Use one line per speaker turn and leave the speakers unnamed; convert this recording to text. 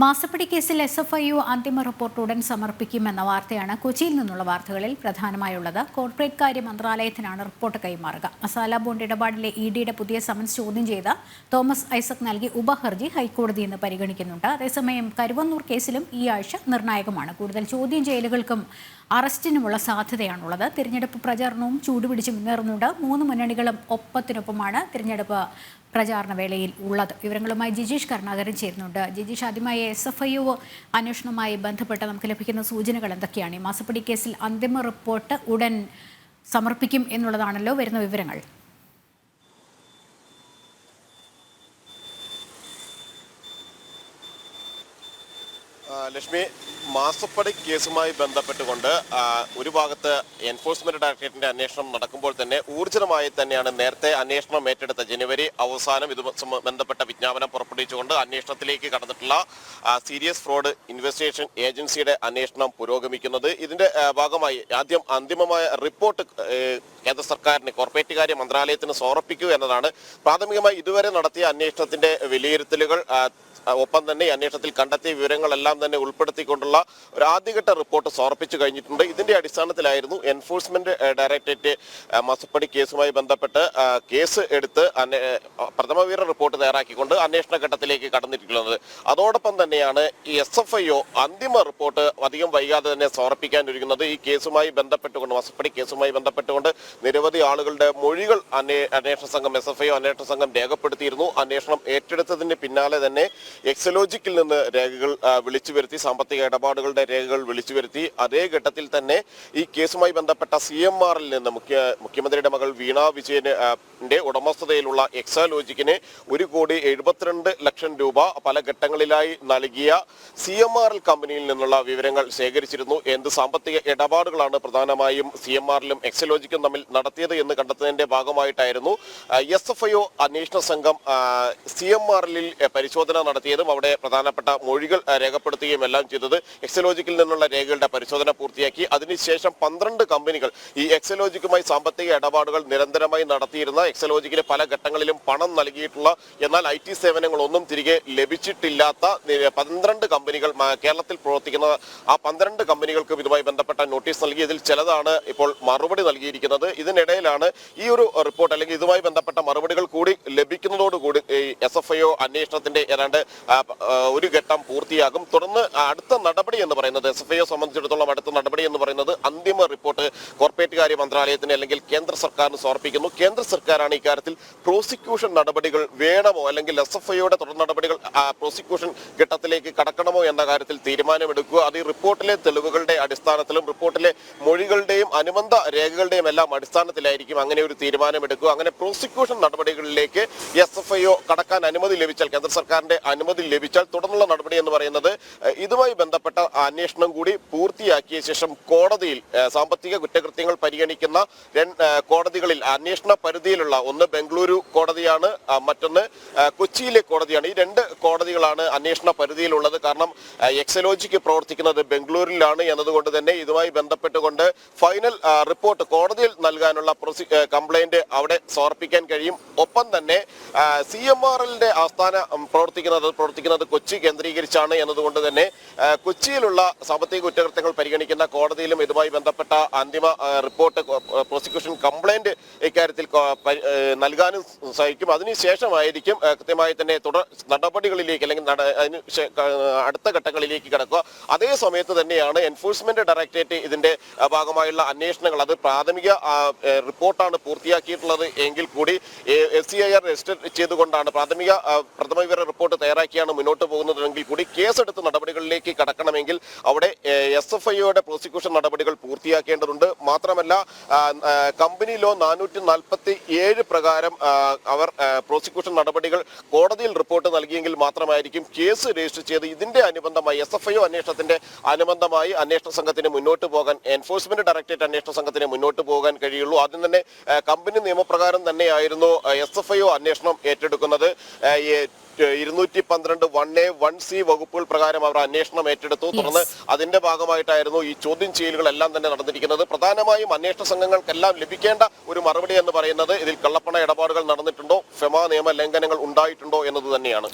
മാസപ്പടി കേസിൽ S F I U അന്തിമ റിപ്പോർട്ട് ഉടൻ സമർപ്പിക്കുമെന്ന വാർത്തയാണ് കൊച്ചിയിൽ നിന്നുള്ള വാർത്തകളിൽ പ്രധാനമായുള്ളത്. കോർപ്പറേറ്റ് കാര്യ മന്ത്രാലയത്തിനാണ് റിപ്പോർട്ട് കൈമാറുക. മസാല ബോണ്ട് ഇടപാടിലെ ഇ ഡിയുടെ പുതിയ സമൻസ് ചോദ്യം ചെയ്ത തോമസ് ഐസക് നൽകി ഉപഹർജി ഹൈക്കോടതി ഇന്ന് പരിഗണിക്കുന്നുണ്ട്. അതേസമയം കരുവന്നൂർ കേസിലും ഈ ആഴ്ച നിർണായകമാണ്. കൂടുതൽ ചോദ്യം ചെയ്യലുകൾക്കും അറസ്റ്റിനുമുള്ള സാധ്യതയാണുള്ളത്. തിരഞ്ഞെടുപ്പ് പ്രചാരണവും ചൂടുപിടിച്ച് മുന്നേറുന്നുണ്ട് മൂന്ന് മുന്നണികളും ഒപ്പത്തിനൊപ്പമാണ് തിരഞ്ഞെടുപ്പ് പ്രചാരണ വേളയിൽ ഉള്ളത്. വിവരങ്ങളുമായി ജിജീഷ് കരുണാകരൻ ചേരുന്നുണ്ട്. ജിജീഷ് ആദ്യമായി എസ് എഫ് ഐ ഒ അന്വേഷണവുമായി ബന്ധപ്പെട്ട് നമുക്ക് ലഭിക്കുന്ന സൂചനകൾ എന്തൊക്കെയാണ്? ഈ മാസപ്പടി കേസിൽ അന്തിമ റിപ്പോർട്ട് ഉടൻ സമർപ്പിക്കും എന്നുള്ളതാണല്ലോ വരുന്ന വിവരങ്ങൾ.
ലക്ഷ്മി മാസപ്പടി കേസുമായി ബന്ധപ്പെട്ടുകൊണ്ട് ഒരു ഭാഗത്ത് എൻഫോഴ്സ്മെന്റ് ഡയറക്ടറേറ്റിന്റെ അന്വേഷണം നടക്കുമ്പോൾ തന്നെ ഊർജിതമായി തന്നെയാണ് നേരത്തെ അന്വേഷണം ഏറ്റെടുത്ത ജനുവരി അവസാനം ഇത് ബന്ധപ്പെട്ട വിജ്ഞാപനം പുറപ്പെടുവിച്ചുകൊണ്ട് അന്വേഷണത്തിലേക്ക് കടന്നിട്ടുള്ള സീരിയസ് ഫ്രോഡ് ഇൻവെസ്റ്റിഗേഷൻ ഏജൻസിയുടെ അന്വേഷണം പുരോഗമിക്കുന്നത്. ഇതിന്റെ ഭാഗമായി ആദ്യം അന്തിമമായ റിപ്പോർട്ട് കേന്ദ്ര സർക്കാരിന് കോർപ്പറേറ്റ് കാര്യ മന്ത്രാലയത്തിന് സമർപ്പിക്കൂ എന്നതാണ്. പ്രാഥമികമായി ഇതുവരെ നടത്തിയ അന്വേഷണത്തിന്റെ വിലയിരുത്തലുകൾ ഒപ്പം തന്നെ അന്വേഷണത്തിൽ കണ്ടെത്തിയ വിവരങ്ങളെല്ലാം തന്നെ ഉൾപ്പെടുത്തിക്കൊണ്ടുള്ള ഒരു ആദ്യഘട്ട റിപ്പോർട്ട് സമർപ്പിച്ചു കഴിഞ്ഞിട്ടുണ്ട്. ഇതിന്റെ അടിസ്ഥാനത്തിലായിരുന്നു എൻഫോഴ്സ്മെന്റ് ഡയറക്ടറേറ്റ് മസപ്പടി കേസുമായി ബന്ധപ്പെട്ട് കേസ് എടുത്ത് പ്രഥമവീര റിപ്പോർട്ട് തയ്യാറാക്കിക്കൊണ്ട് അന്വേഷണ ഘട്ടത്തിലേക്ക് കടന്നിരിക്കുന്നത്. അതോടൊപ്പം തന്നെയാണ് ഈ എസ് എഫ് ഐ ഒ അന്തിമ റിപ്പോർട്ട് അധികം വൈകാതെ തന്നെ സമർപ്പിക്കാൻ ഒരുങ്ങുന്നത് ഈ കേസുമായി ബന്ധപ്പെട്ടുകൊണ്ട് മസപ്പടി കേസുമായി ബന്ധപ്പെട്ടുകൊണ്ട് നിരവധി ആളുകളുടെ മൊഴികൾ അന്വേ- അന്വേഷണ സംഘം എസ് എഫ് ഐ ഒ അന്വേഷണ സംഘം രേഖപ്പെടുത്തിയിരുന്നു. അന്വേഷണം ഏറ്റെടുത്തതിന് പിന്നാലെ തന്നെ എക്സലോജിക്കിൽ നിന്ന് രേഖകൾ വിളിച്ചു വരുത്തി സാമ്പത്തിക ഇടപാടുകളുടെ രേഖകൾ വിളിച്ചു വരുത്തി. അതേ ഘട്ടത്തിൽ തന്നെ ഈ കേസുമായി ബന്ധപ്പെട്ട സി എം ആറിൽ നിന്ന് മുഖ്യ മുഖ്യമന്ത്രിയുടെ മകൾ വീണ വിജയന് ഉടമസ്ഥതയിലുള്ള എക്സാലോജിക്കിന് ഒരു കോടി എഴുപത്തിരണ്ട് ലക്ഷം രൂപ പല ഘട്ടങ്ങളിലായി നൽകിയ സി എം ആർ എൽ കമ്പനിയിൽ നിന്നുള്ള വിവരങ്ങൾ ശേഖരിച്ചിരുന്നു. എന്ത് സാമ്പത്തിക ഇടപാടുകളാണ് പ്രധാനമായും സി എം ആറിലും എക്സലോജിക്കും തമ്മിൽ നടത്തിയത് എന്ന് കണ്ടെത്തുന്നതിന്റെ ഭാഗമായിട്ടായിരുന്നു എസ് എഫ് ഐ ഒ അന്വേഷണ സംഘം സി എം എല്ലിൽ പരിശോധന നടത്തിയതും അവിടെ പ്രധാനപ്പെട്ട മൊഴികൾ രേഖപ്പെടുത്തുകയും എല്ലാം ചെയ്തത് എക്സലോജിക്കിൽ നിന്നുള്ള രേഖകളുടെ പരിശോധന പൂർത്തിയാക്കി. അതിനുശേഷം പന്ത്രണ്ട് കമ്പനികൾ ഈ എക്സലോജിക്കുമായി സാമ്പത്തിക ഇടപാടുകൾ നിരന്തരമായി നടത്തിയിരുന്ന എക്സലോജിക്കിന് പല ഘട്ടങ്ങളിലും പണം നൽകിയിട്ടുള്ള എന്നാൽ ഐ ടി സേവനങ്ങളൊന്നും തിരികെ ലഭിച്ചിട്ടില്ലാത്ത പന്ത്രണ്ട് കമ്പനികൾ കേരളത്തിൽ പ്രവർത്തിക്കുന്ന ആ പന്ത്രണ്ട് കമ്പനികൾക്കും ഇതുമായി ബന്ധപ്പെട്ട നോട്ടീസ് നൽകി ഇതിൽ ചിലതാണ് ഇപ്പോൾ മറുപടി നൽകിയിരിക്കുന്നത്. ഇതിനിടയിലാണ് ഈ ഒരു റിപ്പോർട്ട് അല്ലെങ്കിൽ ഇതുമായി ബന്ധപ്പെട്ട മറുപടികൾ കൂടി ലഭിക്കുന്നതോടുകൂടി എസ് എഫ് ഐ ഒ അന്വേഷണത്തിന്റെ ഏതാണ്ട് ഒരു ഘട്ടം പൂർത്തിയാകും. തുടർന്ന് അടുത്ത നടപടി എന്ന് പറയുന്നത് എസ് എഫ് ഐ ഒ സംബന്ധിച്ചിടത്തോളം അടുത്ത നടപടി എന്ന് പറയുന്നത് അന്തിമ റിപ്പോർട്ട് കോർപ്പറേറ്റ് കാര്യ മന്ത്രാലയത്തിന് അല്ലെങ്കിൽ കേന്ദ്ര സർക്കാരിന് സമർപ്പിക്കുന്നു. കേന്ദ്ര സർക്കാരാണ് ഇക്കാര്യത്തിൽ പ്രോസിക്യൂഷൻ നടപടികൾ വേണമോ അല്ലെങ്കിൽ എസ് എഫ് ഐയുടെ തുടർ നടപടികൾ പ്രോസിക്യൂഷൻ ഘട്ടത്തിലേക്ക് കടക്കണമോ എന്ന കാര്യത്തിൽ തീരുമാനമെടുക്കുക. അത് ഈ റിപ്പോർട്ടിലെ തെളിവുകളുടെ അടിസ്ഥാനത്തിലും റിപ്പോർട്ടിലെ മൊഴികളുടെയും അനുബന്ധ രേഖകളുടെയും എല്ലാം അടിസ്ഥാനത്തിലായിരിക്കും അങ്ങനെ ഒരു തീരുമാനമെടുക്കുക. അങ്ങനെ പ്രോസിക്യൂഷൻ നടപടികളിലേക്ക് എസ് എഫ് ഐ ഒ കടക്കാൻ അനുമതി ലഭിച്ചാൽ കേന്ദ്ര സർക്കാരിന്റെ അനുമതി ലഭിച്ചാൽ തുടർന്നുള്ള നടപടി എന്ന് പറയുന്നത് ഇതുമായി ബന്ധപ്പെട്ട അന്വേഷണം കൂടി പൂർത്തിയാക്കിയ ശേഷം കോടതിയിൽ സാമ്പത്തിക കുറ്റകൃത്യങ്ങൾ പരിഗണിക്കുന്ന കോടതികളിൽ അന്വേഷണ പരിധിയിലുള്ള ഒന്ന് ബംഗളൂരു കോടതിയാണ് മറ്റൊന്ന് കൊച്ചിയിലെ കോടതിയാണ്. ഈ രണ്ട് കോടതികളാണ് അന്വേഷണ പരിധിയിലുള്ളത്. കാരണം എക്സലോജിക്ക് പ്രവർത്തിക്കുന്നത് ബംഗളൂരിലാണ് എന്നതുകൊണ്ട് തന്നെ ഇതുമായി ബന്ധപ്പെട്ടുകൊണ്ട് ഫൈനൽ റിപ്പോർട്ട് കോടതിയിൽ നൽകാനുള്ള കംപ്ലൈന്റ് അവിടെ സമർപ്പിക്കാൻ കഴിയും. ഒപ്പം തന്നെ സി എം ആർ എല്ലിന്റെ ആസ്ഥാന പ്രവർത്തിക്കുന്നത് പ്രവർത്തിക്കുന്നത് കൊച്ചി കേന്ദ്രീകരിച്ചാണ് എന്നതുകൊണ്ട് തന്നെ കൊച്ചിയിലുള്ള സാമ്പത്തിക കുറ്റകൃത്യങ്ങൾ പരിഗണിക്കുന്ന കോടതിയിലും ഇതുമായി ബന്ധപ്പെട്ട അന്തിമ റിപ്പോർട്ട് പ്രോസിക്യൂഷൻ കംപ്ലൈന്റ് ഇക്കാര്യത്തിൽ നൽകാനും സഹിക്കും അതിനുശേഷമായിരിക്കും കൃത്യമായി തന്നെ തുടർ നടപടികളിലേക്ക് അല്ലെങ്കിൽ അടുത്ത ഘട്ടങ്ങളിലേക്ക് കിടക്കുക. അതേ സമയത്ത് തന്നെയാണ് എൻഫോഴ്സ്മെന്റ് ഡയറക്ടറേറ്റ് ഇതിന്റെ ഭാഗമായുള്ള അന്വേഷണങ്ങൾ അത് പ്രാഥമിക റിപ്പോർട്ടാണ് പൂർത്തിയാക്കിയിട്ടുള്ളത് എങ്കിൽ കൂടി S C I R register ചെയ്തുകൊണ്ടാണ് പ്രാഥമിക ആ, പ്രഥമ വിവര റിപ്പോർട്ട് തയ്യാറാക്കിയാണ് മുന്നോട്ട് പോകുന്നതെങ്കിൽ കൂടി കേസെടുത്ത് നടപടികളിലേക്ക് കടക്കണമെങ്കിൽ അവിടെ എസ് എഫ് ഐയുടെ പ്രോസിക്യൂഷൻ നടപടികൾ പൂർത്തിയാക്കേണ്ടതുണ്ട്. മാത്രമല്ല കമ്പനി ലോ നാനൂറ്റി നാൽപ്പത്തി ഏഴ് പ്രകാരം അവർ പ്രോസിക്യൂഷൻ നടപടികൾ കോടതിയിൽ റിപ്പോർട്ട് നൽകിയെങ്കിൽ മാത്രമായിരിക്കും കേസ് രജിസ്റ്റർ ചെയ്ത് ഇതിന്റെ അനുബന്ധമായി എസ് എഫ് ഐ അന്വേഷണത്തിന്റെ അനുബന്ധമായി അന്വേഷണ സംഘത്തിന് മുന്നോട്ട് പോകാൻ എൻഫോഴ്സ്മെന്റ് ഡയറക്ടറേറ്റ് അന്വേഷണ സംഘത്തിന് മുന്നോട്ട് പോകാൻ കഴിയുള്ളൂ. ആദ്യം തന്നെ കമ്പനി നിയമപ്രകാരം തന്നെയായിരുന്നു എസ് എഫ് ഐ അന്വേഷണം ഏറ്റെടുക്കുന്നത്. ഇരുന്നൂറ്റി പന്ത്രണ്ട് വൺ എ വൺ സി വകുപ്പുകൾ പ്രകാരം അവർ അന്വേഷണം ഏറ്റെടുത്തു. തുടർന്ന് അതിന്റെ ഭാഗമായിട്ടായിരുന്നു ഈ ചോദ്യം ചെയ്യലുകളെല്ലാം തന്നെ നടന്നിരിക്കുന്നത്. പ്രധാനമായും അന്വേഷണ സംഘങ്ങൾക്കെല്ലാം ലഭിക്കേണ്ട ഒരു മറുപടി എന്ന് പറയുന്നത് ഇതിൽ കള്ളപ്പണ ഇടപാടുകൾ നടന്നിട്ടുണ്ടോ? ഫെമ നിയമ ലംഘനങ്ങൾ ഉണ്ടായിട്ടുണ്ടോ എന്നത് തന്നെയാണ്.